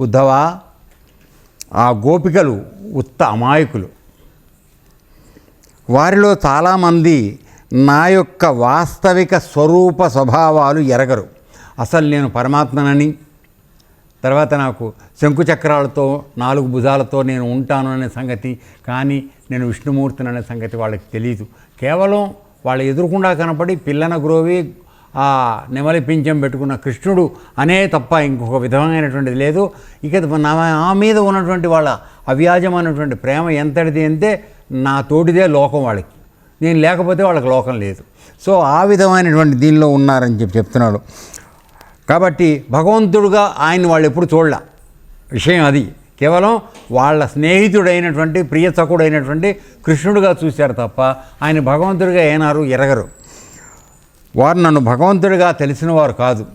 ఉద్ధవ? ఆ గోపికలు ఉత్త అమాయకులు. వారిలో చాలామంది నా యొక్క వాస్తవిక స్వరూప స్వభావాలు ఎరగరు. అసలు నేను పరమాత్మనని. తర్వాత నాకు శంకుచక్రాలతో నాలుగు భుజాలతో నేను ఉంటాను అనే సంగతి కానీ నేను విష్ణుమూర్తిని అనే సంగతి వాళ్ళకి తెలియదు కేవలం వాళ్ళ ఎదురుకుండా కనపడి పిల్లన గ్రోవి ఆ నెమలి పింఛం పెట్టుకున్న కృష్ణుడు అనే తప్ప ఇంకొక విధమైనటువంటిది లేదు. ఇక నా ఆ మీద ఉన్నటువంటి వాళ్ళ అవ్యాజమైనటువంటి ప్రేమ ఎంతటిది అంటే నా తోటిదే లోకం వాళ్ళకి. నేను లేకపోతే వాళ్ళకి లోకం లేదు. సో ఆ విధమైనటువంటి దీనిలో ఉన్నారని చెప్పి చెప్తున్నాడు. కాబట్టి భగవంతుడుగా ఆయన వాళ్ళు ఎప్పుడు చూడలే. విషయం అది. కేవలం వాళ్ళ స్నేహితుడైనటువంటి ప్రియచకుడైనటువంటి కృష్ణుడుగా చూశారు తప్ప ఆయన భగవంతుడిగా ఏనారు ఎరగరు. వారు నన్ను భగవంతుడిగా తెలిసిన వారు కాదు.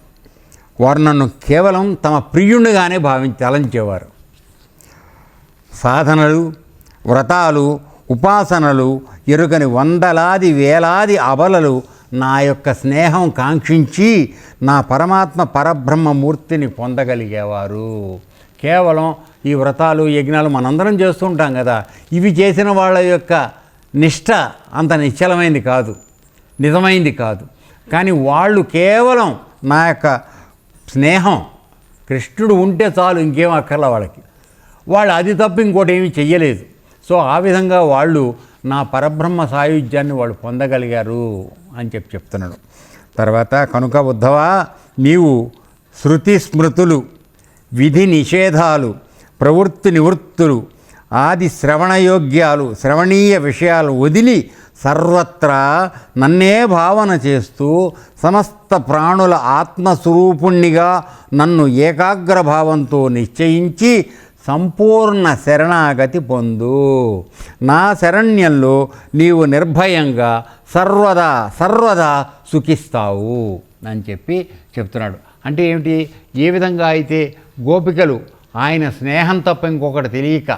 వారు నన్ను కేవలం తమ ప్రియుడిగానే భావించి తలంచేవారు. సాధనలు వ్రతాలు ఉపాసనలు ఎరుగని వందలాది వేలాది అబలలు నా యొక్క స్నేహం కాంక్షించి నా పరమాత్మ పరబ్రహ్మమూర్తిని పొందగలిగేవారు. కేవలం ఈ వ్రతాలు యజ్ఞాలు మనందరం చేస్తుంటాం కదా. ఇవి చేసిన వాళ్ళ యొక్క నిష్ట అంత నిశ్చలమైంది కాదు. నిజమైంది కాదు. కానీ వాళ్ళు కేవలం నా యొక్క స్నేహం. కృష్ణుడు ఉంటే చాలు ఇంకేం అక్కర్లా వాళ్ళకి. వాళ్ళు అది తప్ప ఇంకోటి ఏమీ చెయ్యలేదు. సో ఆ విధంగా వాళ్ళు నా పరబ్రహ్మ సాయుధ్యాన్ని వాళ్ళు పొందగలిగారు అని చెప్పి చెప్తున్నాడు. తర్వాత కనుక ఉద్ధవా నీవు శృతి స్మృతులు విధి నిషేధాలు ప్రవృత్తి నివృత్తులు ఆది శ్రవణయోగ్యాలు శ్రవణీయ విషయాలు వదిలి సర్వత్రా నన్నే భావన చేస్తూ సమస్త ప్రాణుల ఆత్మస్వరూపుణ్ణిగా నన్ను ఏకాగ్ర భావంతో నిశ్చయించి సంపూర్ణ శరణాగతి పొందు. నా శరణ్యంలో నీవు నిర్భయంగా సర్వదా సర్వదా సుఖిస్తావు అని చెప్పి చెప్తున్నాడు. అంటే ఏమిటి? ఏ విధంగా అయితే గోపికలు ఆయన స్నేహం తప్ప ఇంకొకటి తెలియక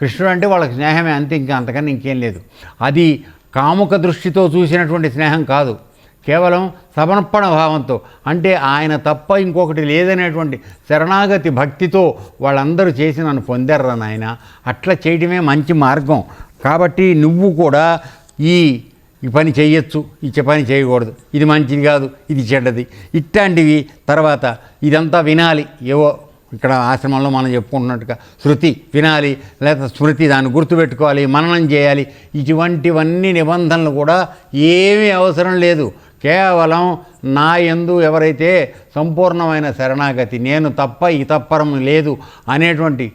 కృష్ణుడు అంటే వాళ్ళకి స్నేహమే అంతే ఇంకా అంతకన్నా ఇంకేం లేదు. అది కాముక దృష్టితో చూసినటువంటి స్నేహం కాదు. కేవలం సమర్పణ భావంతో. అంటే ఆయన తప్ప ఇంకొకటి లేదనేటువంటి శరణాగతి భక్తితో వాళ్ళందరూ చేసి నన్ను పొందారు నాయన. అట్లా చేయడమే మంచి మార్గం. కాబట్టి నువ్వు కూడా ఈ ఈ పని చేయొచ్చు ఈ పని చేయకూడదు. ఇది మంచిది కాదు. ఇది చెడ్డది. ఇట్లాంటివి తర్వాత ఇదంతా వినాలి. ఏవో ఇక్కడ ఆశ్రమంలో మనం చెప్పుకుంటున్నట్టుగా శృతి వినాలి లేదా స్మృతి దాన్ని గుర్తుపెట్టుకోవాలి మననం చేయాలి. ఇటువంటివన్నీ నిబంధనలు కూడా ఏమీ అవసరం లేదు. కేవలం నా ఎందు ఎవరైతే సంపూర్ణమైన శరణాగతి నేను తప్ప ఈ తప్పరం లేదు అనేటువంటి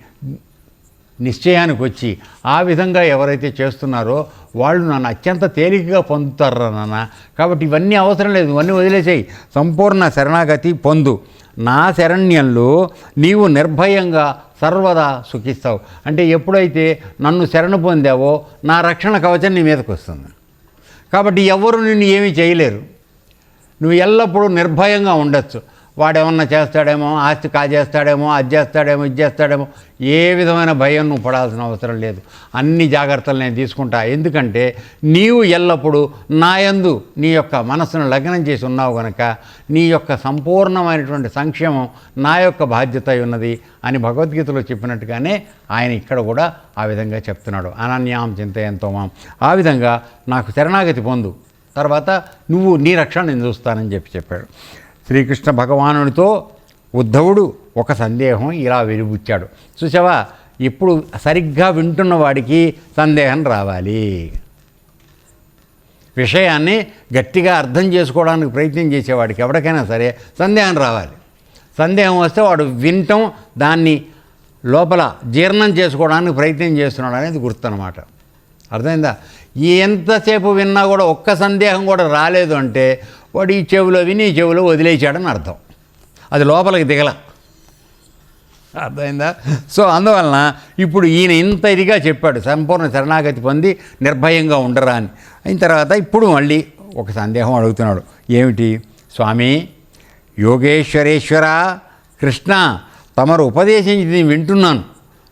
నిశ్చయానికి వచ్చి ఆ విధంగా ఎవరైతే చేస్తున్నారో వాళ్ళు నన్ను అత్యంత తేలికగా పొందుతారు నాన్న కాబట్టి ఇవన్నీ అవసరం లేదు. ఇవన్నీ వదిలేసేయి. సంపూర్ణ శరణాగతి పొందు. నా శరణ్యంలో నీవు నిర్భయంగా సర్వదా సుఖిస్తావు. అంటే ఎప్పుడైతే నన్ను శరణ పొందావో నా రక్షణ కవచం నీ మీదకి వస్తుంది. కాబట్టి ఎవరు నిన్ను ఏమీ చేయలేరు. నువ్వు ఎల్లప్పుడూ నిర్భయంగా ఉండొచ్చు. వాడేమన్నా చేస్తాడేమో ఆస్తి కాజేస్తాడేమో అది చేస్తాడేమో ఇది చేస్తాడేమో ఏ విధమైన భయం నువ్వు పడాల్సిన అవసరం లేదు. అన్ని జాగ్రత్తలు నేను తీసుకుంటా. ఎందుకంటే నీవు ఎల్లప్పుడూ నాయందు నీ యొక్క మనస్సును లగ్నం చేసి ఉన్నావు గనక నీ యొక్క సంపూర్ణమైనటువంటి సంక్షేమం నా యొక్క బాధ్యత ఉన్నది అని భగవద్గీతలో చెప్పినట్టుగానే ఆయన ఇక్కడ కూడా ఆ విధంగా చెప్తున్నాడు. అనన్యాం చింతయంతో మాం. ఆ విధంగా నాకు శరణాగతి పొందు. తర్వాత నువ్వు నీ రక్షణ నేను చూస్తానని చెప్పి చెప్పాడు. శ్రీకృష్ణ భగవానుడితో ఉద్ధవుడు ఒక సందేహం ఇలా వెలుబుచ్చాడు. చూసావా ఇప్పుడు సరిగ్గా వింటున్న వాడికి సందేహం రావాలి. విషయాన్ని గట్టిగా అర్థం చేసుకోవడానికి ప్రయత్నం చేసేవాడికి ఎవరికైనా సరే సందేహం రావాలి. సందేహం వస్తే వాడు వినటం దాన్ని లోపల జీర్ణం చేసుకోవడానికి ప్రయత్నం చేస్తున్నాడు అనేది గుర్తనమాట. అర్థమైందా? ఎంతసేపు విన్నా కూడా ఒక్క సందేహం కూడా రాలేదు అంటే వాడు ఈ చెవిలో విని ఈ చెవిలో వదిలేసాడని అర్థం. అది లోపలికి దిగల. అర్థమైందా? సో అందువలన ఇప్పుడు ఈయన ఇంత ఇదిగా చెప్పాడు సంపూర్ణ శరణాగతి పొంది నిర్భయంగా ఉండరా అని. అయిన తర్వాత ఇప్పుడు మళ్ళీ ఒక సందేహం అడుగుతున్నాడు. ఏమిటి? స్వామి యోగేశ్వరేశ్వర కృష్ణ తమరు ఉపదేశించి నేను వింటున్నాను.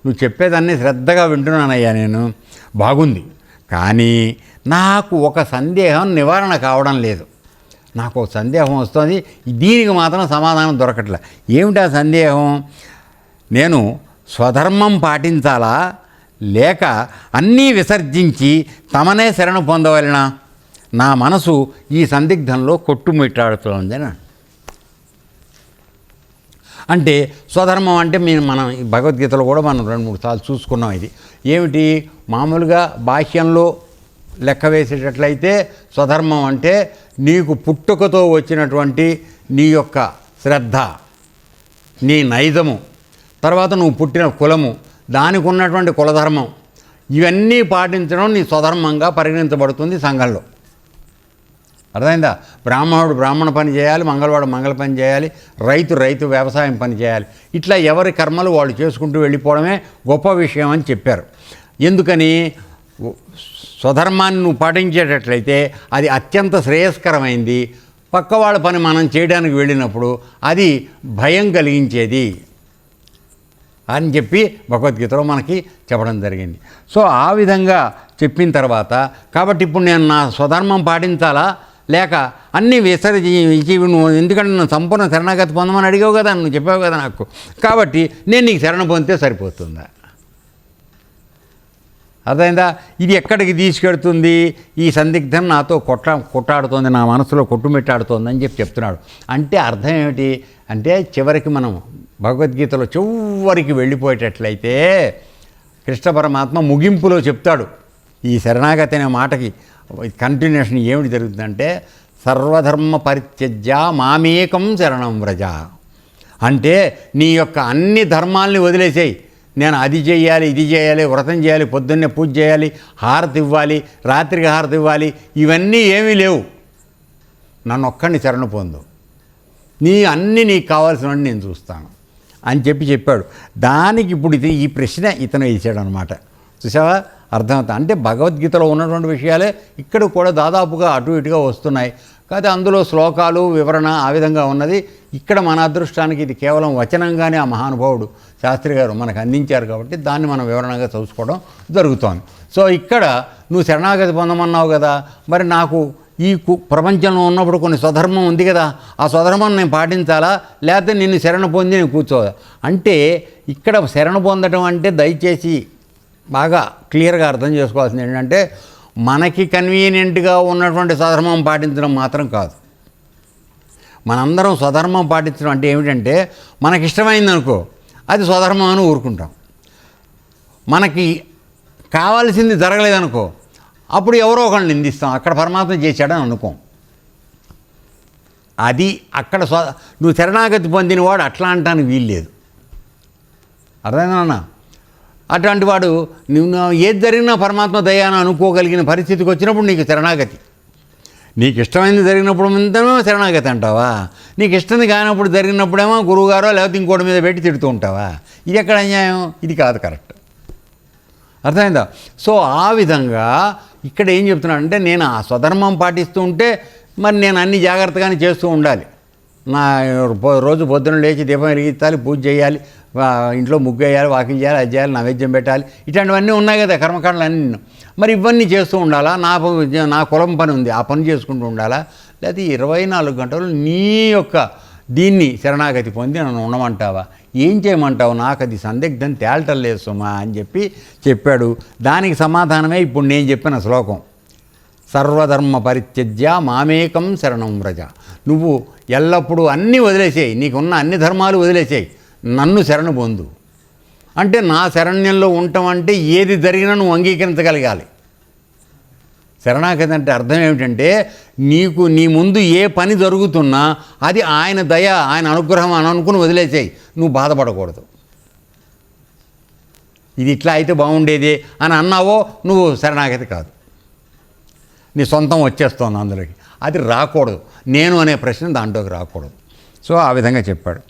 నువ్వు చెప్పేదాన్ని శ్రద్ధగా వింటున్నానయ్యా నేను. బాగుంది. కానీ నాకు ఒక సందేహం నివారణ కావడం లేదు. నాకు ఒక సందేహం వస్తుంది. దీనికి మాత్రం సమాధానం దొరకట్లే. ఏమిటా సందేహం? నేను స్వధర్మం పాటించాలా? లేక అన్నీ విసర్జించి తమనే శరణు పొందవలనా? నా మనసు ఈ సందిగ్ధంలో కొట్టుమిట్టాడుతోంది అంటే స్వధర్మం అంటే మేము మనం భగవద్గీతలో కూడా మనం రెండు మూడు సార్లు చూసుకున్నాం ఇది. ఏమిటి? మామూలుగా బాహ్యంలో లెక్క వేసేటట్లయితే స్వధర్మం అంటే నీకు పుట్టుకతో వచ్చినటువంటి నీ యొక్క శ్రద్ధ నీ నైజము. తర్వాత నువ్వు పుట్టిన కులము దానికి ఉన్నటువంటి కులధర్మం. ఇవన్నీ పాటించడం నీ స్వధర్మంగా పరిగణించబడుతుంది సంఘంలో. అర్థమైందా? బ్రాహ్మణుడు బ్రాహ్మణ పని చేయాలి మంగళవాడు మంగళ పని చేయాలి రైతు రైతు వ్యవసాయం పని చేయాలి. ఇట్లా ఎవరి కర్మలు వాళ్ళు చేసుకుంటూ వెళ్ళిపోవడమే గొప్ప విషయం అని చెప్పారు. ఎందుకని? స్వధర్మాన్ని నువ్వు పాటించేటట్లయితే అది అత్యంత శ్రేయస్కరమైంది. పక్క వాళ్ళ పని మనం చేయడానికి వెళ్ళినప్పుడు అది భయం కలిగించేది అని చెప్పి భగవద్గీతలో మనకి చెప్పడం జరిగింది. సో ఆ విధంగా చెప్పిన తర్వాత కాబట్టి ఇప్పుడు నేను నా స్వధర్మం పాటించాలా? లేక అన్నీ విసర్జించి నువ్వు ఎందుకంటే నువ్వు సంపూర్ణ శరణాగతి పొందమని అడిగావు కదా నువ్వు చెప్పావు కదా నాకు. కాబట్టి నేను నీకు శరణ పొందితే సరిపోతుందా? అర్థమైందా? ఇది ఎక్కడికి తీసుకెడుతుంది? ఈ సందిగ్ధం నాతో కొట్ట కొట్టాడుతోంది నా మనసులో కొట్టుమిట్టాడుతోంది అని చెప్పి చెప్తున్నాడు. అంటే అర్థం ఏమిటి? అంటే చివరికి మనం భగవద్గీతలో చివరికి వెళ్ళిపోయేటట్లయితే కృష్ణ పరమాత్మ ముగింపులో చెప్తాడు ఈ శరణాగతి అనే మాటకి. కంటిన్యూషన్ ఏమిటి జరుగుతుందంటే సర్వధర్మ పరిత్యజ్య మామేకం శరణం వ్రజ. అంటే నీ యొక్క అన్ని ధర్మాల్ని వదిలేసేయి. నేను అది చేయాలి ఇది చేయాలి వ్రతం చేయాలి పొద్దున్నే పూజ చేయాలి హారతి ఇవ్వాలి రాత్రికి హారతి ఇవ్వాలి ఇవన్నీ ఏమీ లేవు. నన్ను ఒక్కడిని శరణ పొందు. నీ అన్నీ నీకు కావాల్సినవన్నీ నేను చూస్తాను అని చెప్పి చెప్పాడు. దానికి ఇప్పుడు ఇది ఈ ప్రశ్న ఇతను వేసాడు అనమాట చూసావా? అర్థమవుతా అంటే భగవద్గీతలో ఉన్నటువంటి విషయాలే ఇక్కడ కూడా దాదాపుగా అటు ఇటుగా వస్తున్నాయి. కాకపోతే అందులో శ్లోకాలు వివరణ ఆ విధంగా ఉన్నది. ఇక్కడ మన అదృష్టానికి ఇది కేవలం వచనంగానే ఆ మహానుభావుడు శాస్త్రి గారు మనకు అందించారు కాబట్టి దాన్ని మనం వివరణగా చూసుకోవడం జరుగుతోంది. సో ఇక్కడ నువ్వు శరణాగతి పొందమన్నావు కదా మరి నాకు ఈ కు- ప్రపంచంలో ఉన్నప్పుడు కొన్ని స్వధర్మం ఉంది కదా ఆ స్వధర్మం నేను పాటించాలా? లేకపోతే నిన్ను శరణ పొంది నేను కూర్చోదా అంటే ఇక్కడ శరణ పొందడం అంటే దయచేసి బాగా క్లియర్గా అర్థం చేసుకోవాల్సింది ఏంటంటే మనకి కన్వీనియంట్గా ఉన్నటువంటి స్వధర్మం పాటించడం మాత్రం కాదు. మనందరం స్వధర్మం పాటించడం అంటే ఏమిటంటే మనకిష్టమైంది అనుకో అది స్వధర్మం అని ఊరుకుంటాం. మనకి కావాల్సింది జరగలేదనుకో అప్పుడు ఎవరో ఒకళ్ళు నిందిస్తాం. అక్కడ పరమాత్మ చేశాడని అనుకోం. అది అక్కడ స్వ నువ్వు శరణాగతి పొందినవాడు అట్లా అంటానికి వీల్లేదు. అర్థమైందా అటువంటి వాడు నువ్వు ఏది జరిగినా పరమాత్మ దయాన అనుకోగలిగిన పరిస్థితికి వచ్చినప్పుడు నీకు శరణాగతి. నీకు ఇష్టమైనది జరిగినప్పుడు మాత్రమే శరణాగతి అంటావా? నీకు ఇష్టం కానప్పుడు జరిగినప్పుడేమో గురువుగారో లేకపోతే ఇంకోటి మీద పెట్టి తిడుతూ ఉంటావా? ఇది ఎక్కడ అన్యాయం? ఇది కాదు కరెక్ట్. అర్థమైందా? సో ఆ విధంగా ఇక్కడ ఏం చెప్తున్నాడంటే నేను ఆ స్వధర్మం పాటిస్తూ ఉంటే మరి నేను అన్ని జాగ్రత్తగానే చేస్తూ ఉండాలి. నా రోజు పొద్దున లేచి దీపం వెలిగించాలి పూజ చేయాలి ఇంట్లో ముగ్గు వేయాలి వాకింగ్ చేయాలి అది చేయాలి నైవేద్యం పెట్టాలి. ఇట్లాంటివన్నీ ఉన్నాయి కదా కర్మకాండలు అన్నీ మరి ఇవన్నీ చేస్తూ ఉండాలా? నా నా కులం పని ఉంది ఆ పని చేసుకుంటూ ఉండాలా? లేకపోతే ఇరవై నాలుగు గంటలు నీ యొక్క దీన్ని శరణాగతి పొంది నన్ను ఉండమంటావా? ఏం చేయమంటావు? నాకు అది సందిగ్ధం తేల్టం లేదు సుమా అని చెప్పి చెప్పాడు. దానికి సమాధానమే ఇప్పుడు నేను చెప్పిన శ్లోకం. సర్వధర్మ పరిత్యజ్య మామేకం శరణం వ్రజ. నువ్వు ఎల్లప్పుడూ అన్నీ వదిలేసేయి నీకున్న అన్ని ధర్మాలు వదిలేసేయి నన్ను శరణు పొందు. అంటే నా శరణ్యంలో ఉండటం అంటే ఏది జరిగినా నువ్వు అంగీకరించగలగాలి. శరణాగతి అంటే అర్థం ఏమిటంటే నీకు నీ ముందు ఏ పని జరుగుతున్నా అది ఆయన దయ ఆయన అనుగ్రహం అని అనుకుని వదిలేసేయి. నువ్వు బాధపడకూడదు. ఇది ఇట్లా అయితే బాగుండేది అని అన్నావో నువ్వు శరణాగతి కాదు. నీ సొంతం వచ్చేస్తోంది అందులోకి. అది రాకూడదు. నేను అనే ప్రశ్న దాంట్లోకి రాకూడదు. సో ఆ విధంగా చెప్పాడు.